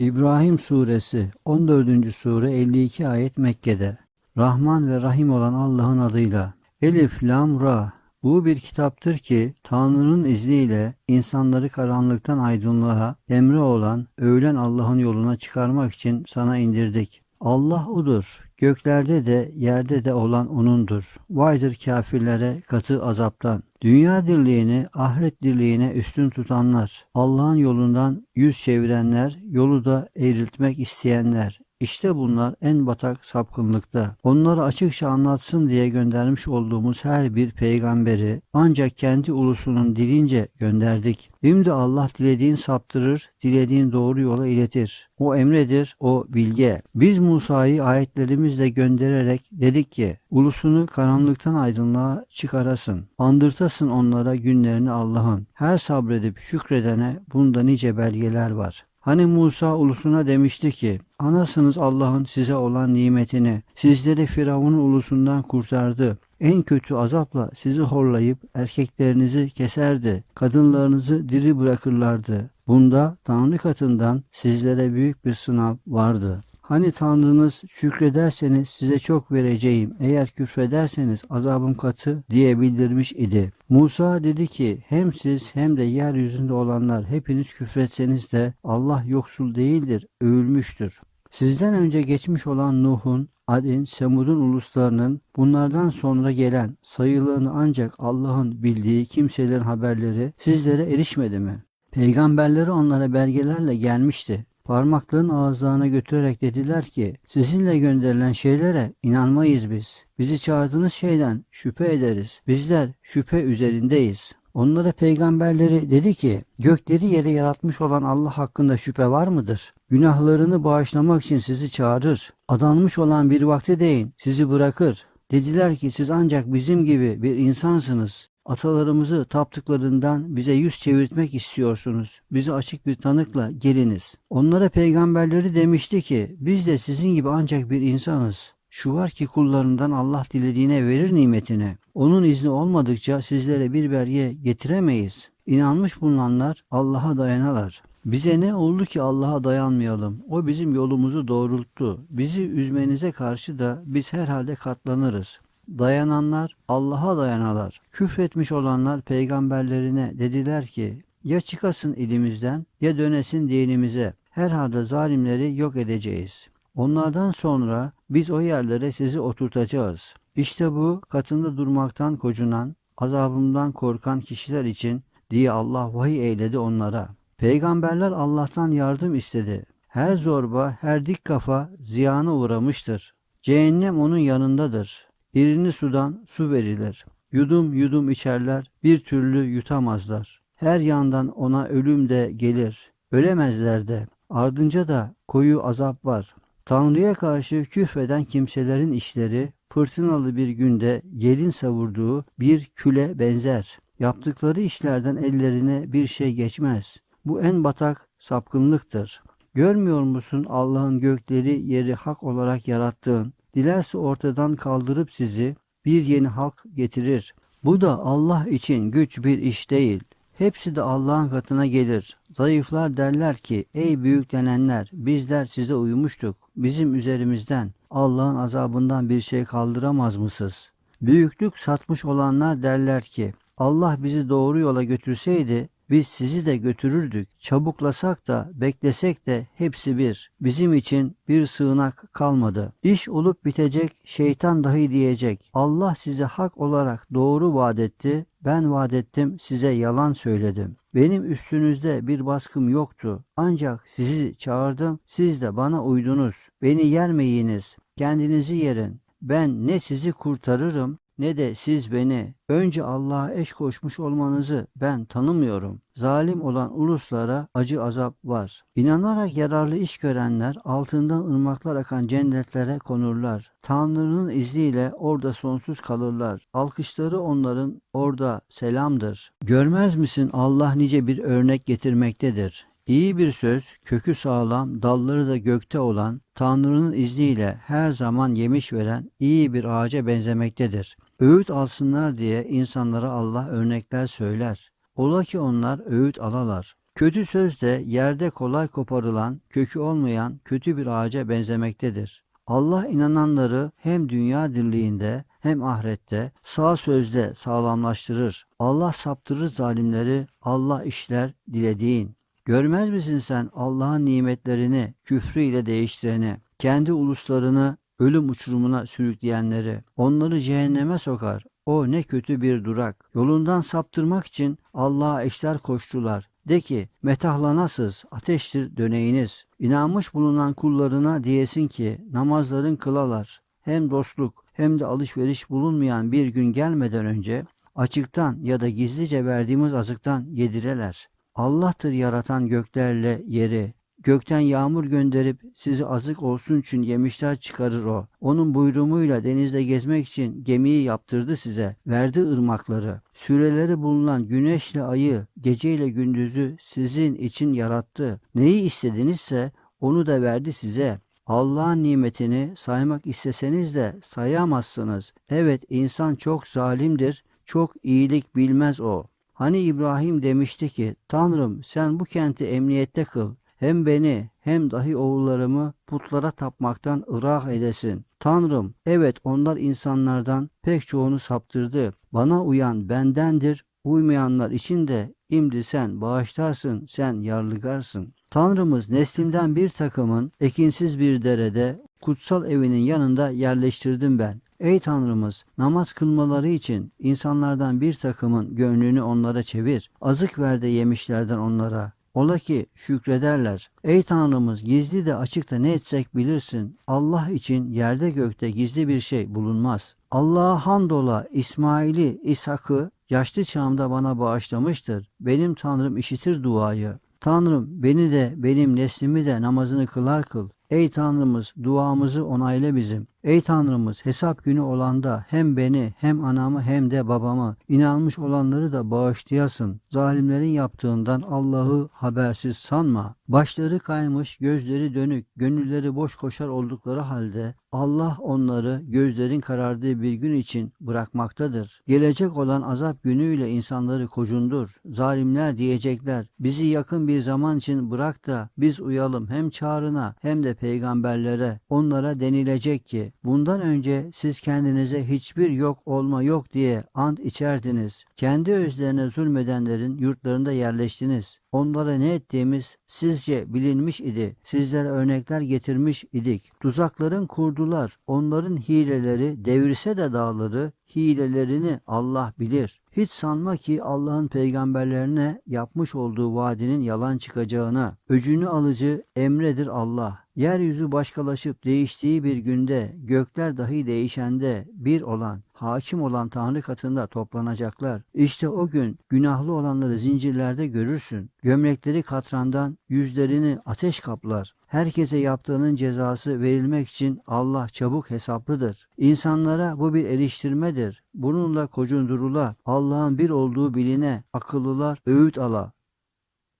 İbrahim Suresi 14. Sure 52 ayet Mekke'de. Rahman ve Rahim olan Allah'ın adıyla. Elif, Lam, Ra. Bu bir kitaptır ki Tanrı'nın izniyle insanları karanlıktan aydınlığa, emri olan, öğlen Allah'ın yoluna çıkarmak için sana indirdik. Allah odur. Göklerde de yerde de olan O'nundur. Vaydır kafirlere katı azaptan. Dünya dirliğini ahiret dirliğine üstün tutanlar, Allah'ın yolundan yüz çevirenler, yolu da eğriltmek isteyenler. İşte bunlar en batak sapkınlıkta. Onları açıkça anlatsın diye göndermiş olduğumuz her bir peygamberi ancak kendi ulusunun dilince gönderdik. Şimdi Allah dilediğin saptırır, dilediğin doğru yola iletir. O emredir, o bilge. Biz Musa'yı ayetlerimizle göndererek dedik ki, ulusunu karanlıktan aydınlığa çıkarasın. Andırtasın onlara günlerini Allah'ın. Her sabredip şükredene bunda nice belgeler var. Hani Musa ulusuna demişti ki, anasınız Allah'ın size olan nimetini, sizleri Firavun'un ulusundan kurtardı. En kötü azapla sizi horlayıp erkeklerinizi keserdi, kadınlarınızı diri bırakırlardı. Bunda Tanrı katından sizlere büyük bir sınav vardı. Hani Tanrınız şükrederseniz size çok vereceğim, eğer küfrederseniz azabım katı diye bildirmiş idi. Musa dedi ki hem siz hem de yeryüzünde olanlar hepiniz küfretseniz de Allah yoksul değildir, övülmüştür. Sizden önce geçmiş olan Nuh'un, Adin, Semud'un uluslarının bunlardan sonra gelen sayılarını ancak Allah'ın bildiği kimselerin haberleri sizlere erişmedi mi? Peygamberleri onlara belgelerle gelmişti. Parmaklarını ağızlarına götürerek dediler ki sizinle gönderilen şeylere inanmayız biz. Bizi çağırdığınız şeyden şüphe ederiz. Bizler şüphe üzerindeyiz. Onlara peygamberleri dedi ki gökleri yere yaratmış olan Allah hakkında şüphe var mıdır? Günahlarını bağışlamak için sizi çağırır. Adanmış olan bir vakte değin sizi bırakır. Dediler ki siz ancak bizim gibi bir insansınız. Atalarımızı taptıklarından bize yüz çevirtmek istiyorsunuz. Bize açık bir tanıkla geliniz. Onlara peygamberleri demişti ki biz de sizin gibi ancak bir insanız. Şu var ki kullarından Allah dilediğine verir nimetini. Onun izni olmadıkça sizlere bir belge getiremeyiz. İnanmış bulunanlar Allah'a dayanalar. Bize ne oldu ki Allah'a dayanmayalım? O bizim yolumuzu doğrulttu. Bizi üzmenize karşı da biz herhalde katlanırız. Dayananlar Allah'a dayanalar. Küfretmiş olanlar peygamberlerine dediler ki ya çıkasın ilimizden ya dönesin dinimize. Herhalde zalimleri yok edeceğiz. Onlardan sonra biz o yerlere sizi oturtacağız. İşte bu katında durmaktan kocunan, azabımdan korkan kişiler için diye Allah vahiy eyledi onlara. Peygamberler Allah'tan yardım istedi. Her zorba, her dik kafa ziyana uğramıştır. Cehennem onun yanındadır. Birini sudan su verilir. Yudum yudum içerler, bir türlü yutamazlar. Her yandan ona ölüm de gelir. Ölemezler de. Ardınca da koyu azap var. Tanrı'ya karşı küfreden kimselerin işleri fırtınalı bir günde gelin savurduğu bir küle benzer. Yaptıkları işlerden ellerine bir şey geçmez. Bu en batak sapkınlıktır. Görmüyor musun Allah'ın gökleri yeri hak olarak yarattığın, dilerse ortadan kaldırıp sizi bir yeni halk getirir. Bu da Allah için güç bir iş değil. Hepsi de Allah'ın katına gelir. Zayıflar derler ki ey büyüklenenler bizler size uymuştuk. Bizim üzerimizden Allah'ın azabından bir şey kaldıramaz mısınız? Büyüklük satmış olanlar derler ki Allah bizi doğru yola götürseydi biz sizi de götürürdük. Çabuklasak da beklesek de hepsi bir. Bizim için bir sığınak kalmadı. İş olup bitecek şeytan dahi diyecek. Allah size hak olarak doğru vaat etti. Ben vaat ettim size yalan söyledim. Benim üstünüzde bir baskım yoktu. Ancak sizi çağırdım. Siz de bana uydunuz. Beni yermeyiniz. Kendinizi yerin. Ben ne sizi kurtarırım ne de siz beni. Önce Allah'a eş koşmuş olmanızı ben tanımıyorum. Zalim olan uluslara acı azap var. İnanarak yararlı iş görenler altından ırmaklar akan cennetlere konurlar. Tanrı'nın izniyle orada sonsuz kalırlar. Alkışları onların orada selamdır. Görmez misin Allah nice bir örnek getirmektedir. İyi bir söz, kökü sağlam, dalları da gökte olan, Tanrı'nın izniyle her zaman yemiş veren iyi bir ağaca benzemektedir. Öğüt alsınlar diye insanlara Allah örnekler söyler. Ola ki onlar öğüt alalar. Kötü söz de yerde kolay koparılan, kökü olmayan kötü bir ağaca benzemektedir. Allah inananları hem dünya dirliğinde hem ahirette sağ sözde sağlamlaştırır. Allah saptırır zalimleri, Allah işler dilediğin. Görmez misin sen Allah'ın nimetlerini küfrü ile değiştireni, kendi uluslarını ölüm uçurumuna sürükleyenleri, onları cehenneme sokar. O ne kötü bir durak. Yolundan saptırmak için Allah'a eşler koştular. De ki, metahlanasız, ateştir döneğiniz. İnanmış bulunan kullarına diyesin ki, namazların kılalar. Hem dostluk hem de alışveriş bulunmayan bir gün gelmeden önce, açıktan ya da gizlice verdiğimiz azıktan yedireler. Allah'tır yaratan göklerle yeri. Gökten yağmur gönderip sizi azık olsun için yemişler çıkarır o. Onun buyruğuyla denizde gezmek için gemiyi yaptırdı size. Verdi ırmakları. Süreleri bulunan güneşle ayı, geceyle gündüzü sizin için yarattı. Neyi istedinizse onu da verdi size. Allah'ın nimetini saymak isteseniz de sayamazsınız. Evet insan çok zalimdir, çok iyilik bilmez o. Hani İbrahim demişti ki, Tanrım sen bu kenti emniyette kıl. Hem beni hem dahi oğullarımı putlara tapmaktan ırak edesin. Tanrım, evet onlar insanlardan pek çoğunu saptırdı. Bana uyan bendendir, uymayanlar için de imdi sen bağışlarsın, sen yarlıgarsın. Tanrımız neslimden bir takımın ekinsiz bir derede kutsal evinin yanında yerleştirdim ben. Ey Tanrımız namaz kılmaları için insanlardan bir takımın gönlünü onlara çevir. Azık ver de yemişlerden onlara. Ola ki şükrederler. Ey Tanrımız gizli de açıkta ne etsek bilirsin. Allah için yerde gökte gizli bir şey bulunmaz. Allah'a hamdola İsmail'i, İshak'ı yaşlı çağımda bana bağışlamıştır. Benim Tanrım işitir duayı. Tanrım beni de benim neslimi de namazını kılar kıl. Ey Tanrımız duamızı onayla bizim. Ey Tanrımız hesap günü olanda hem beni hem anamı hem de babamı inanmış olanları da bağışlayasın. Zalimlerin yaptığından Allah'ı habersiz sanma. Başları kaymış, gözleri dönük, gönülleri boş koşar oldukları halde Allah onları gözlerin karardığı bir gün için bırakmaktadır. Gelecek olan azap günüyle insanları kocundur. Zalimler diyecekler, bizi yakın bir zaman için bırak da biz uyalım hem çağrına hem de peygamberlere. Onlara denilecek ki, bundan önce siz kendinize hiçbir yok olma yok diye ant içerdiniz. Kendi özlerine zulmedenlerin yurtlarında yerleştiniz. Onlara ne ettiğimiz sizce bilinmiş idi. Sizlere örnekler getirmiş idik. Tuzakların kurdular. Onların hileleri devirse de dağları hilelerini Allah bilir. Hiç sanma ki Allah'ın peygamberlerine yapmış olduğu vaadinin yalan çıkacağına. Öcünü alıcı emredir Allah. Yeryüzü başkalaşıp değiştiği bir günde, gökler dahi değişende bir olan, hakim olan Tanrı katında toplanacaklar. İşte o gün günahlı olanları zincirlerde görürsün. Gömlekleri katrandan yüzlerini ateş kaplar. Herkese yaptığının cezası verilmek için Allah çabuk hesaplıdır. İnsanlara bu bir eriştirmedir. Bununla kocundurula, Allah'ın bir olduğu biline, akıllılar öğüt ala.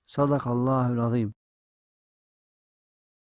Sadakallahül azim.